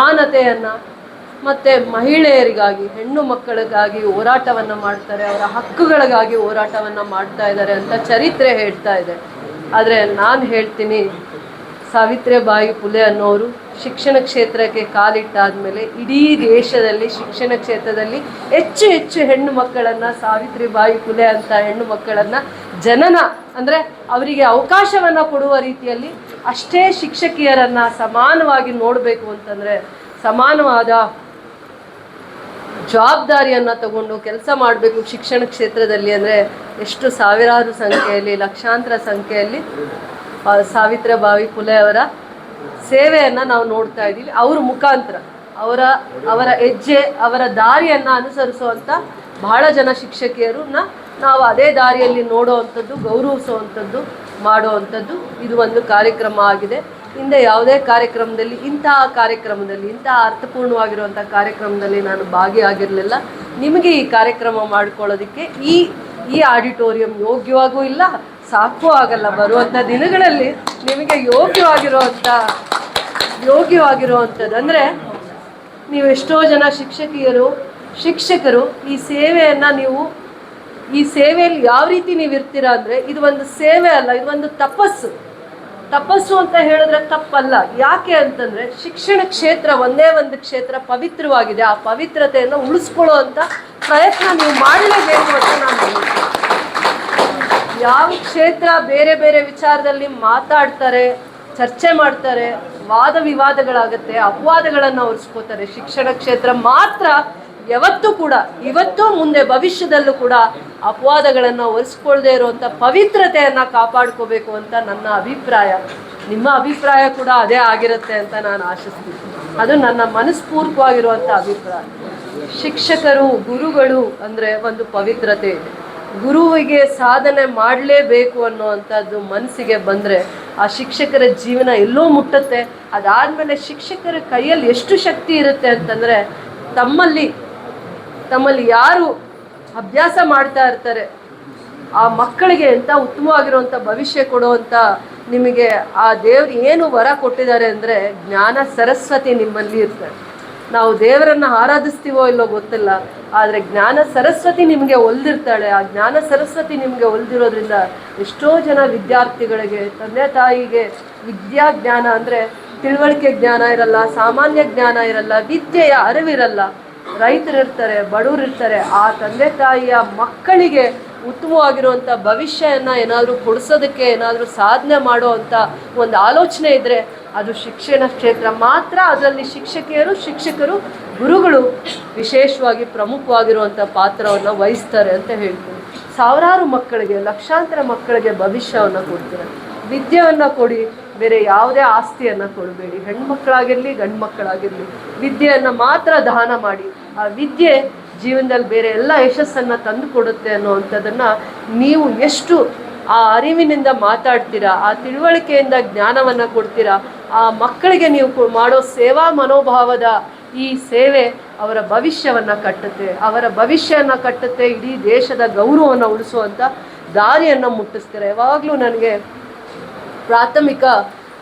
ಸಮಾನತೆಯನ್ನು ಮತ್ತು ಮಹಿಳೆಯರಿಗಾಗಿ, ಹೆಣ್ಣು ಮಕ್ಕಳಿಗಾಗಿ ಹೋರಾಟವನ್ನು ಮಾಡ್ತಾರೆ, ಅವರ ಹಕ್ಕುಗಳಿಗಾಗಿ ಹೋರಾಟವನ್ನು ಮಾಡ್ತಾ ಇದ್ದಾರೆ ಅಂತ ಚರಿತ್ರೆ ಹೇಳ್ತಾ ಇದೆ. ಆದರೆ ನಾನು ಹೇಳ್ತೀನಿ, ಸಾವಿತ್ರಿಬಾಯಿ ಫುಲೆ ಅನ್ನೋರು ಶಿಕ್ಷಣ ಕ್ಷೇತ್ರಕ್ಕೆ ಕಾಲಿಟ್ಟಾದ್ಮೇಲೆ ಇಡೀ ದೇಶದಲ್ಲಿ ಶಿಕ್ಷಣ ಕ್ಷೇತ್ರದಲ್ಲಿ ಹೆಚ್ಚು ಹೆಚ್ಚು ಹೆಣ್ಣು ಮಕ್ಕಳನ್ನು, ಸಾವಿತ್ರಿಬಾಯಿ ಫುಲೆ ಅಂತ ಹೆಣ್ಣು ಮಕ್ಕಳನ್ನು ಜನನ ಅಂದರೆ ಅವರಿಗೆ ಅವಕಾಶವನ್ನು ಕೊಡುವ ರೀತಿಯಲ್ಲಿ ಅಷ್ಟೇ ಶಿಕ್ಷಕಿಯರನ್ನು ಸಮಾನವಾಗಿ ನೋಡಬೇಕು ಅಂತಂದರೆ ಸಮಾನವಾದ ಜವಾಬ್ದಾರಿಯನ್ನು ತಗೊಂಡು ಕೆಲಸ ಮಾಡಬೇಕು ಶಿಕ್ಷಣ ಕ್ಷೇತ್ರದಲ್ಲಿ ಅಂದರೆ ಎಷ್ಟು ಸಾವಿರಾರು ಸಂಖ್ಯೆಯಲ್ಲಿ, ಲಕ್ಷಾಂತರ ಸಂಖ್ಯೆಯಲ್ಲಿ ಸಾವಿತ್ರ ಬಾವಿ ಫುಲೆ ಅವರ ಸೇವೆಯನ್ನು ನಾವು ನೋಡ್ತಾ ಇದ್ದೀವಿ. ಅವ್ರ ಮುಖಾಂತರ, ಅವರ ಅವರ ಹೆಜ್ಜೆ, ಅವರ ದಾರಿಯನ್ನು ಅನುಸರಿಸುವಂಥ ಬಹಳ ಜನ ಶಿಕ್ಷಕಿಯರನ್ನ ನಾವು ಅದೇ ದಾರಿಯಲ್ಲಿ ನೋಡುವಂಥದ್ದು ಗೌರವಿಸುವಂಥದ್ದು ಮಾಡುವಂಥದ್ದು ಇದು ಒಂದು ಕಾರ್ಯಕ್ರಮ ಆಗಿದೆ. ಹಿಂದೆ ಯಾವುದೇ ಕಾರ್ಯಕ್ರಮದಲ್ಲಿ, ಇಂತಹ ಕಾರ್ಯಕ್ರಮದಲ್ಲಿ, ಇಂತಹ ಅರ್ಥಪೂರ್ಣವಾಗಿರುವಂಥ ಕಾರ್ಯಕ್ರಮದಲ್ಲಿ ನಾನು ಭಾಗಿಯಾಗಿರಲಿಲ್ಲ. ನಿಮಗೆ ಈ ಕಾರ್ಯಕ್ರಮ ಮಾಡಿಕೊಳ್ಳೋದಕ್ಕೆ ಈ ಈ ಆಡಿಟೋರಿಯಂ ಯೋಗ್ಯವಾಗೂ ಇಲ್ಲ, ಸಾಕು ಆಗಲ್ಲ. ಬರುವಂಥ ದಿನಗಳಲ್ಲಿ ನಿಮಗೆ ಯೋಗ್ಯವಾಗಿರುವಂಥ ಯೋಗ್ಯವಾಗಿರುವಂಥದ್ದು ಅಂದರೆ ನೀವು ಎಷ್ಟೋ ಜನ ಶಿಕ್ಷಕಿಯರು, ಶಿಕ್ಷಕರು ಈ ಸೇವೆಯನ್ನು ನೀವು ಈ ಸೇವೆಯಲ್ಲಿ ಯಾವ ರೀತಿ ನೀವು ಇರ್ತೀರಾ ಅಂದರೆ ಇದು ಒಂದು ಸೇವೆ ಅಲ್ಲ, ಇದು ಒಂದು ತಪಸ್ಸು. ತಪಸ್ಸು ಅಂತ ಹೇಳಿದ್ರೆ ತಪ್ಪಲ್ಲ. ಯಾಕೆ ಅಂತಂದ್ರೆ ಶಿಕ್ಷಣ ಕ್ಷೇತ್ರ ಒಂದೇ ಒಂದು ಕ್ಷೇತ್ರ ಪವಿತ್ರವಾಗಿದೆ. ಆ ಪವಿತ್ರತೆಯನ್ನು ಉಳಿಸ್ಕೊಳ್ಳೋ ಅಂತ ಪ್ರಯತ್ನ ನೀವು ಮಾಡಲೇಬೇಕು ಅಂತ ನಾನು ಯಾವ ಕ್ಷೇತ್ರ ಬೇರೆ ಬೇರೆ ವಿಚಾರದಲ್ಲಿ ಮಾತಾಡ್ತಾರೆ, ಚರ್ಚೆ ಮಾಡ್ತಾರೆ, ವಾದ ವಿವಾದಗಳಾಗುತ್ತೆ, ಅಪವಾದಗಳನ್ನು ಹೊರಿಸ್ಕೋತಾರೆ ಶಿಕ್ಷಣ ಕ್ಷೇತ್ರ ಮಾತ್ರ ಯಾವತ್ತೂ ಕೂಡ, ಇವತ್ತು ಮುಂದೆ ಭವಿಷ್ಯದಲ್ಲೂ ಕೂಡ ಅಪವಾದಗಳನ್ನು ಒರೆಸ್ಕೊಳ್ದೇ ಇರುವಂಥ ಪವಿತ್ರತೆಯನ್ನು ಕಾಪಾಡ್ಕೋಬೇಕು ಅಂತ ನನ್ನ ಅಭಿಪ್ರಾಯ. ನಿಮ್ಮ ಅಭಿಪ್ರಾಯ ಕೂಡ ಅದೇ ಆಗಿರುತ್ತೆ ಅಂತ ನಾನು ಆಶಿಸ್ತೀನಿ. ಅದು ನನ್ನ ಮನಸ್ಪೂರ್ವಕವಾಗಿರುವಂಥ ಅಭಿಪ್ರಾಯ. ಶಿಕ್ಷಕರು, ಗುರುಗಳು ಅಂದರೆ ಒಂದು ಪವಿತ್ರತೆ. ಇದೆ ಗುರುವಿಗೆ ಸಾಧನೆ ಮಾಡಲೇಬೇಕು ಅನ್ನೋವಂಥದ್ದು ಮನಸ್ಸಿಗೆ ಬಂದರೆ ಆ ಶಿಕ್ಷಕರ ಜೀವನ ಎಲ್ಲೋ ಮುಟ್ಟುತ್ತೆ. ಅದಾದಮೇಲೆ ಶಿಕ್ಷಕರ ಕೈಯಲ್ಲಿ ಎಷ್ಟು ಶಕ್ತಿ ಇರುತ್ತೆ ಅಂತಂದರೆ ತಮ್ಮಲ್ಲಿ ತಮ್ಮಲ್ಲಿ ಯಾರು ಅಭ್ಯಾಸ ಮಾಡ್ತಾ ಇರ್ತಾರೆ, ಆ ಮಕ್ಕಳಿಗೆ ಎಂಥ ಉತ್ತಮವಾಗಿರುವಂಥ ಭವಿಷ್ಯ ಕೊಡುವಂಥ ನಿಮಗೆ ಆ ದೇವ್ರು ಏನು ವರ ಕೊಟ್ಟಿದ್ದಾರೆ ಅಂದರೆ ಜ್ಞಾನ ಸರಸ್ವತಿ ನಿಮ್ಮಲ್ಲಿ ಇರ್ತಾರೆ ನಾವು ದೇವರನ್ನು ಆರಾಧಿಸ್ತೀವೋ ಇಲ್ಲೋ ಗೊತ್ತಿಲ್ಲ, ಆದರೆ ಜ್ಞಾನ ಸರಸ್ವತಿ ನಿಮಗೆ ಒಲ್ದಿರ್ತಾಳೆ. ಆ ಜ್ಞಾನ ಸರಸ್ವತಿ ನಿಮಗೆ ಒಲ್ದಿರೋದ್ರಿಂದ ಎಷ್ಟೋ ಜನ ವಿದ್ಯಾರ್ಥಿಗಳಿಗೆ, ತಂದೆ ತಾಯಿಗೆ ವಿದ್ಯಾ ಜ್ಞಾನ ಅಂದರೆ ತಿಳುವಳಿಕೆ ಜ್ಞಾನ ಇರಲ್ಲ, ಸಾಮಾನ್ಯ ಜ್ಞಾನ ಇರಲ್ಲ, ವಿದ್ಯೆಯ ಅರಿವಿರಲ್ಲ. ರೈತರು ಇರ್ತಾರೆ, ಬಡವರು ಇರ್ತಾರೆ, ಆ ತಂದೆ ತಾಯಿಯ ಮಕ್ಕಳಿಗೆ ಉತ್ತಮವಾಗಿರುವಂಥ ಭವಿಷ್ಯನ ಏನಾದರೂ ಕೊಡಿಸೋದಕ್ಕೆ ಏನಾದರೂ ಸಾಧನೆ ಮಾಡೋ ಅಂಥ ಒಂದು ಆಲೋಚನೆ ಇದ್ದರೆ ಅದು ಶಿಕ್ಷಣ ಕ್ಷೇತ್ರ. ಮಾತ್ರ ಅದರಲ್ಲಿ ಶಿಕ್ಷಕಿಯರು, ಶಿಕ್ಷಕರು, ಗುರುಗಳು ವಿಶೇಷವಾಗಿ ಪ್ರಮುಖವಾಗಿರುವಂಥ ಪಾತ್ರವನ್ನು ವಹಿಸ್ತಾರೆ ಅಂತ ಹೇಳ್ತೀನಿ ಸಾವಿರಾರು ಮಕ್ಕಳಿಗೆ, ಲಕ್ಷಾಂತರ ಮಕ್ಕಳಿಗೆ ಭವಿಷ್ಯವನ್ನು ಕೊಡ್ತಾರೆ. ವಿದ್ಯೆಯನ್ನು ಕೊಡಿ, ಬೇರೆ ಯಾವುದೇ ಆಸ್ತಿಯನ್ನು ಕೊಡಬೇಡಿ. ಹೆಣ್ಮಕ್ಕಳಾಗಿರಲಿ ಗಂಡು ಮಕ್ಕಳಾಗಿರಲಿ ವಿದ್ಯೆಯನ್ನು ಮಾತ್ರ ದಾನ ಮಾಡಿ ಆ ವಿದ್ಯೆ ಜೀವನದಲ್ಲಿ ಬೇರೆ ಎಲ್ಲ ಯಶಸ್ಸನ್ನು ತಂದು ಕೊಡುತ್ತೆ ನೀವು ಎಷ್ಟು ಆ ಅರಿವಿನಿಂದ ಮಾತಾಡ್ತೀರಾ, ಆ ತಿಳುವಳಿಕೆಯಿಂದ ಜ್ಞಾನವನ್ನು ಕೊಡ್ತೀರಾ, ಆ ಮಕ್ಕಳಿಗೆ ನೀವು ಮಾಡೋ ಸೇವಾ ಮನೋಭಾವದ ಈ ಸೇವೆ ಅವರ ಭವಿಷ್ಯವನ್ನು ಕಟ್ಟುತ್ತೆ, ಅವರ ಭವಿಷ್ಯವನ್ನು ಕಟ್ಟುತ್ತೆ, ಇಡೀ ದೇಶದ ಗೌರವವನ್ನು ಉಳಿಸುವಂಥ ದಾರಿಯನ್ನು ಮುಟ್ಟಿಸ್ತೀರ? ಯಾವಾಗಲೂ ನನಗೆ ಪ್ರಾಥಮಿಕ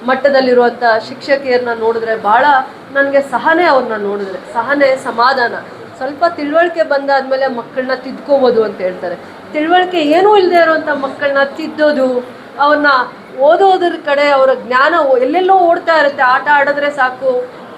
ಮಟ್ಟದಲ್ಲಿರುವಂಥ ಶಿಕ್ಷಕಿಯರನ್ನ ನೋಡಿದ್ರೆ ಭಾಳ ನನಗೆ ಸಹನೆ ಅವ್ರನ್ನ ನೋಡಿದ್ರೆ, ಸಹನೆ, ಸಮಾಧಾನ. ಸ್ವಲ್ಪ ತಿಳುವಳಿಕೆ ಬಂದಾದ್ಮೇಲೆ ಮಕ್ಕಳನ್ನ ತಿದ್ಕೋಬೋದು ಅಂತ ಹೇಳ್ತಾರೆ. ತಿಳುವಳಿಕೆ ಏನೂ ಇಲ್ಲದೆ ಇರುವಂಥ ಮಕ್ಕಳನ್ನ ತಿದ್ದೋದು, ಅವ್ರನ್ನ ಓದೋದ್ರ ಕಡೆ ಅವರ ಜ್ಞಾನ ಎಲ್ಲೆಲ್ಲೋ ಓಡ್ತಾ ಇರುತ್ತೆ. ಆಟ ಆಡಿದ್ರೆ ಸಾಕು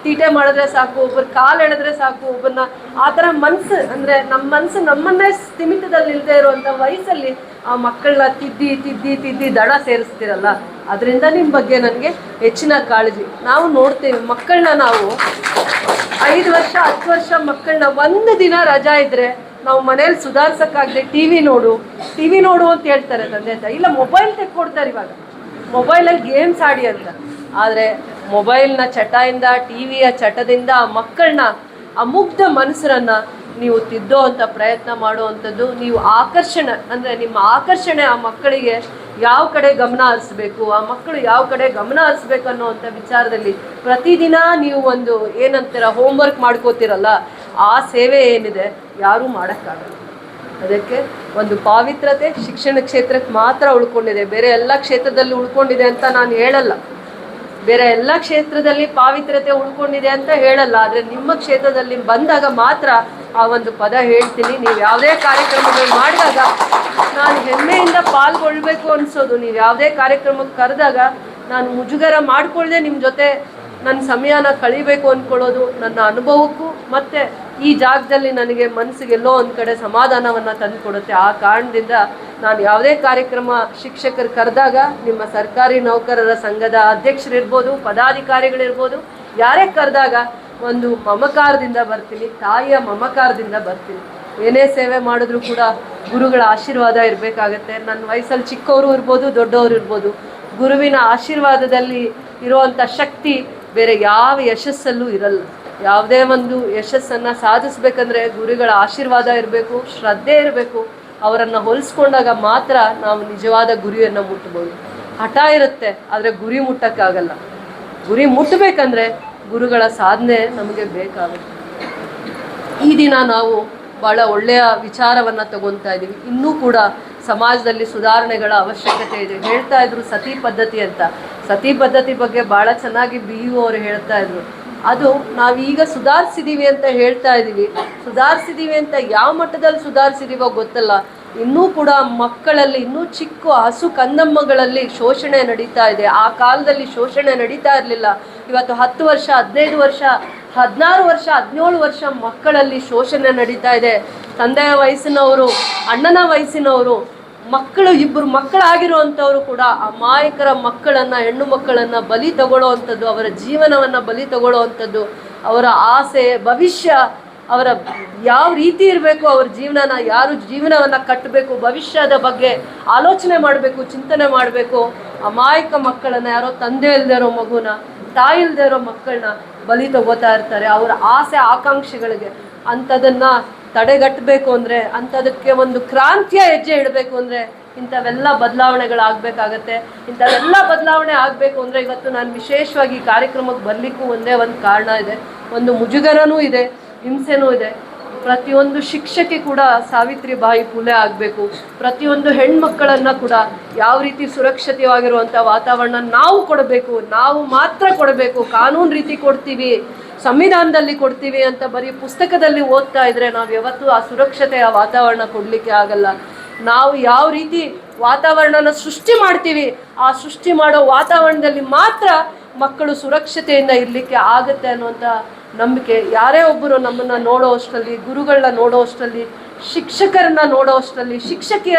ತೀಟೆ ಮಾಡಿದ್ರೆ ಸಾಕು ಒಬ್ಬರ ಕಾಲು ಎಳೆದ್ರೆ ಸಾಕು ಒಬ್ಬರನ್ನ ಆ ಥರ ಮನಸ್ಸು ಅಂದರೆ ನಮ್ಮ ಮನಸ್ಸು ನಮ್ಮನ್ನೇ ಸ್ಥಿಮಿತದಲ್ಲಿ ಇಲ್ಲದೆ ಇರುವಂಥ ವಯಸ್ಸಲ್ಲಿ ಆ ಮಕ್ಕಳನ್ನ ತಿದ್ದಿ ತಿದ್ದಿ ತಿದ್ದಿ ದಡ ಸೇರಿಸ್ತಿರಲ್ಲ. ಅದರಿಂದ ನಿಮ್ಮ ಬಗ್ಗೆ ನನಗೆ ಹೆಚ್ಚಿನ ಕಾಳಜಿ. ನಾವು ನೋಡ್ತೇವೆ ಮಕ್ಕಳನ್ನ ನಾವು ಐದು ವರ್ಷ, ಹತ್ತು ವರ್ಷ ಮಕ್ಕಳನ್ನ ಒಂದು ದಿನ ರಜಾ ಇದ್ದರೆ ನಾವು ಮನೇಲಿ ಸುಧಾರ್ಸಕ್ಕಾಗದೆ ಟಿ ವಿ ನೋಡು ಟಿ ವಿ ನೋಡು ಅಂತ ಹೇಳ್ತಾರೆ ತಂದೆ ತಾಯಿ. ಇಲ್ಲ ಮೊಬೈಲ್ ತೆಕ್ಕೊಡ್ತಾರೆ ಇವಾಗ. ಮೊಬೈಲಲ್ಲಿ ಗೇಮ್ಸ್ ಆಡಿ ಅಂತ. ಆದರೆ ಮೊಬೈಲ್ನ ಚಟದಿಂದ ಟಿ ವಿಯ ಚಟದಿಂದ ಮಕ್ಕಳನ್ನ ಆ ಮುಗ್ಧ ಮನಸ್ಸರನ್ನು ನೀವು ತಿದ್ದೋ ಅಂತ ಪ್ರಯತ್ನ ಮಾಡುವಂಥದ್ದು ನೀವು ಆಕರ್ಷಣೆ, ಅಂದರೆ ನಿಮ್ಮ ಆಕರ್ಷಣೆ ಆ ಮಕ್ಕಳಿಗೆ ಯಾವ ಕಡೆ ಗಮನ ಹರಿಸ್ಬೇಕು, ಆ ಮಕ್ಕಳು ಯಾವ ಕಡೆ ಗಮನ ಹರಿಸ್ಬೇಕು ಅನ್ನೋವಂಥ ವಿಚಾರದಲ್ಲಿ ಪ್ರತಿದಿನ ನೀವು ಒಂದು ಏನಂತೀರ ಹೋಮ್ವರ್ಕ್ ಮಾಡ್ಕೋತಿರಲ್ಲ, ಆ ಸೇವೆ ಏನಿದೆ, ಯಾರೂ ಮಾಡೋಕ್ಕಾಗಲ್ಲ. ಅದಕ್ಕೆ ಒಂದು ಪಾವಿತ್ರತೆ ಶಿಕ್ಷಣ ಕ್ಷೇತ್ರಕ್ಕೆ ಮಾತ್ರ ಉಳ್ಕೊಂಡಿದೆ. ಬೇರೆ ಎಲ್ಲ ಕ್ಷೇತ್ರದಲ್ಲಿ ಉಳ್ಕೊಂಡಿದೆ ಅಂತ ನಾನು ಹೇಳಲ್ಲ. ಬೇರೆ ಎಲ್ಲ ಕ್ಷೇತ್ರದಲ್ಲಿ ಪಾವಿತ್ರತೆ ಉಳ್ಕೊಂಡಿದೆ ಅಂತ ಹೇಳಲ್ಲ. ಆದರೆ ನಿಮ್ಮ ಕ್ಷೇತ್ರದಲ್ಲಿ ಬಂದಾಗ ಮಾತ್ರ ಆ ಒಂದು ಪದ ಹೇಳ್ತೀನಿ. ನೀವು ಯಾವುದೇ ಕಾರ್ಯಕ್ರಮಗಳು ಮಾಡಿದಾಗ ನಾನು ಹೆಮ್ಮೆಯಿಂದ ಪಾಲ್ಗೊಳ್ಬೇಕು ಅನ್ಸೋದು. ನೀವು ಯಾವುದೇ ಕಾರ್ಯಕ್ರಮಕ್ಕೆ ಕರೆದಾಗ ನಾನು ಮುಜುಗರ ಮಾಡಿಕೊಳ್ಳದೆ ನಿಮ್ಮ ಜೊತೆ ನನ್ನ ಸಮಯನ ಕಳಿಬೇಕು ಅಂದ್ಕೊಳ್ಳೋದು ನನ್ನ ಅನುಭವಕ್ಕೂ ಮತ್ತು ಈ ಜಾಗದಲ್ಲಿ ನನಗೆ ಮನಸ್ಸಿಗೆ ಎಲ್ಲೋ ಒಂದು ಕಡೆ ಸಮಾಧಾನವನ್ನು ತಂದುಕೊಡುತ್ತೆ. ಆ ಕಾರಣದಿಂದ ನಾನು ಯಾವುದೇ ಕಾರ್ಯಕ್ರಮ ಶಿಕ್ಷಕರು ಕರೆದಾಗ ನಿಮ್ಮ ಸರ್ಕಾರಿ ನೌಕರರ ಸಂಘದ ಅಧ್ಯಕ್ಷರಿರ್ಬೋದು, ಪದಾಧಿಕಾರಿಗಳಿರ್ಬೋದು, ಯಾರೇ ಕರೆದಾಗ ಒಂದು ಮಮಕಾರದಿಂದ ಬರ್ತೀನಿ, ತಾಯಿಯ ಮಮಕಾರದಿಂದ ಬರ್ತೀನಿ. ಏನೇ ಸೇವೆ ಮಾಡಿದ್ರು ಕೂಡ ಗುರುಗಳ ಆಶೀರ್ವಾದ ಇರಬೇಕಾಗತ್ತೆ. ನನ್ನ ವಯಸ್ಸಲ್ಲಿ ಚಿಕ್ಕವರು ಇರ್ಬೋದು, ದೊಡ್ಡವರು ಇರ್ಬೋದು. ಗುರುವಿನ ಆಶೀರ್ವಾದದಲ್ಲಿ ಇರುವಂಥ ಶಕ್ತಿ ಬೇರೆ ಯಾವ ಯಶಸ್ಸಲ್ಲೂ ಇರಲ್ಲ. ಯಾವುದೇ ಒಂದು ಯಶಸ್ಸನ್ನು ಸಾಧಿಸ್ಬೇಕಂದ್ರೆ ಗುರುಗಳ ಆಶೀರ್ವಾದ ಇರಬೇಕು, ಶ್ರದ್ಧೆ ಇರಬೇಕು. ಅವರನ್ನು ಹೋಲಿಸ್ಕೊಂಡಾಗ ಮಾತ್ರ ನಾವು ನಿಜವಾದ ಗುರಿಯನ್ನು ಮುಟ್ಟಬಹುದು ಹಠ ಇರುತ್ತೆ, ಆದರೆ ಗುರಿ ಮುಟ್ಟೋಕ್ಕಾಗಲ್ಲ. ಗುರಿ ಮುಟ್ಟಬೇಕಂದ್ರೆ ಗುರುಗಳ ಸಾಧನೆ ನಮಗೆ ಬೇಕಾಗುತ್ತೆ. ಈ ದಿನ ನಾವು ಭಾಳ ಒಳ್ಳೆಯ ವಿಚಾರವನ್ನು ತಗೊತಾ ಇದ್ದೀವಿ. ಇನ್ನೂ ಕೂಡ ಸಮಾಜದಲ್ಲಿ ಸುಧಾರಣೆಗಳ ಅವಶ್ಯಕತೆ ಇದೆ. ಹೇಳ್ತಾ ಇದ್ರು ಸತಿ ಪದ್ಧತಿ ಅಂತ. ಸತಿ ಪದ್ಧತಿ ಬಗ್ಗೆ ಭಾಳ ಚೆನ್ನಾಗಿ ಬಿ ಅವರು ಹೇಳ್ತಾ ಇದ್ರು. ಅದು ನಾವೀಗ ಸುಧಾರಿಸಿದೀವಿ ಅಂತ ಹೇಳ್ತಾ ಇದ್ದೀವಿ. ಸುಧಾರಿಸಿದೀವಿ ಅಂತ ಯಾವ ಮಟ್ಟದಲ್ಲಿ ಸುಧಾರಿಸಿದೀವೋ ಗೊತ್ತಲ್ಲ. ಇನ್ನೂ ಕೂಡ ಮಕ್ಕಳಲ್ಲಿ, ಇನ್ನೂ ಚಿಕ್ಕ ಹಸು ಕಂದಮ್ಮಗಳಲ್ಲಿ ಶೋಷಣೆ ನಡೀತಾ ಇದೆ. ಆ ಕಾಲದಲ್ಲಿ ಶೋಷಣೆ ನಡೀತಾ ಇರಲಿಲ್ಲ. ಇವತ್ತು ಹತ್ತು ವರ್ಷ, ಹದಿನೈದು ವರ್ಷ, ಹದಿನಾರು ವರ್ಷ, ಹದಿನೇಳು ವರ್ಷ ಮಕ್ಕಳಲ್ಲಿ ಶೋಷಣೆ ನಡೀತಾ ಇದೆ. ತಂದೆಯ ವಯಸ್ಸಿನವರು, ಅಣ್ಣನ ವಯಸ್ಸಿನವರು, ಮಕ್ಕಳು ಇಬ್ಬರು ಮಕ್ಕಳಾಗಿರುವಂಥವರು ಕೂಡ ಅಮಾಯಕರ ಮಕ್ಕಳನ್ನು, ಹೆಣ್ಣು ಮಕ್ಕಳನ್ನು ಬಲಿ ತಗೊಳ್ಳೋ ಅಂಥದ್ದು ಅವರ ಜೀವನವನ್ನು ಬಲಿ ತಗೊಳ್ಳೋವಂಥದ್ದು, ಅವರ ಆಸೆ, ಭವಿಷ್ಯ, ಅವರ ಯಾವ ರೀತಿ ಇರಬೇಕು, ಅವ್ರ ಜೀವನನ, ಯಾರು ಜೀವನವನ್ನು ಕಟ್ಟಬೇಕು, ಭವಿಷ್ಯದ ಬಗ್ಗೆ ಆಲೋಚನೆ ಮಾಡಬೇಕು, ಚಿಂತನೆ ಮಾಡಬೇಕು, ಅಮಾಯಕ ಮಕ್ಕಳನ್ನು ಯಾರೋ ತಂದೆ ಇಲ್ಲದೆ ಇರೋ ಮಗುನ ತಾಯಿ ಇಲ್ಲದೆ ಇರೋ ಮಕ್ಕಳನ್ನ ಬಲಿ ತಗೋತಾ ಇರ್ತಾರೆ. ಅವರ ಆಸೆ, ಆಕಾಂಕ್ಷೆಗಳಿಗೆ ಅಂಥದನ್ನು ತಡೆಗಟ್ಟಬೇಕು ಅಂದರೆ, ಅಂಥದಕ್ಕೆ ಒಂದು ಕ್ರಾಂತಿಯ ಹೆಜ್ಜೆ ಇಡಬೇಕು ಅಂದರೆ ಇಂಥವೆಲ್ಲ ಬದಲಾವಣೆಗಳಾಗಬೇಕಾಗತ್ತೆ. ಇಂಥವೆಲ್ಲ ಬದಲಾವಣೆ ಆಗಬೇಕು ಅಂದರೆ ಇವತ್ತು ನಾನು ವಿಶೇಷವಾಗಿ ಕಾರ್ಯಕ್ರಮಕ್ಕೆ ಬರಲಿಕ್ಕೂ ಒಂದೇ ಒಂದು ಕಾರಣ ಇದೆ. ಒಂದು ಮುಜುಗರನೂ ಇದೆ, ಹಿಂಸೆನೂ ಇದೆ. ಪ್ರತಿಯೊಂದು ಶಿಕ್ಷಕಿ ಕೂಡ ಸಾವಿತ್ರಿಬಾಯಿ ಫುಲೆ ಆಗಬೇಕು. ಪ್ರತಿಯೊಂದು ಹೆಣ್ಮಕ್ಕಳನ್ನು ಕೂಡ ಯಾವ ರೀತಿ ಸುರಕ್ಷಿತವಾಗಿರುವಂಥ ವಾತಾವರಣ ನಾವು ಕೊಡಬೇಕು, ನಾವು ಮಾತ್ರ ಕೊಡಬೇಕು, ಕಾನೂನು ರೀತಿ ಕೊಡ್ತೀವಿ, ಸಂವಿಧಾನದಲ್ಲಿ ಕೊಡ್ತೀವಿ ಅಂತ ಬರೀ ಪುಸ್ತಕದಲ್ಲಿ ಓದ್ತಾ ಇದ್ರೆ ನಾವು ಯಾವತ್ತೂ ಆ ಸುರಕ್ಷತೆಯ ವಾತಾವರಣ ಕೊಡಲಿಕ್ಕೆ ಆಗಲ್ಲ. ನಾವು ಯಾವ ರೀತಿ ವಾತಾವರಣನ ಸೃಷ್ಟಿ ಮಾಡ್ತೀವಿ, ಆ ಸೃಷ್ಟಿ ಮಾಡೋ ವಾತಾವರಣದಲ್ಲಿ ಮಾತ್ರ ಮಕ್ಕಳು ಸುರಕ್ಷತೆಯಿಂದ ಇರಲಿಕ್ಕೆ ಆಗುತ್ತೆ ಅನ್ನುವಂಥ ನಂಬಿಕೆ. ಯಾರೇ ಒಬ್ಬರು ನಮ್ಮನ್ನು ನೋಡೋ ಅಷ್ಟರಲ್ಲಿ ಗುರುಗಳನ್ನ ನೋಡೋ ಅಷ್ಟರಲ್ಲಿ ಶಿಕ್ಷಕರನ್ನ ನೋಡೋ ಅಷ್ಟರಲ್ಲಿ ಶಿಕ್ಷಕಿಯ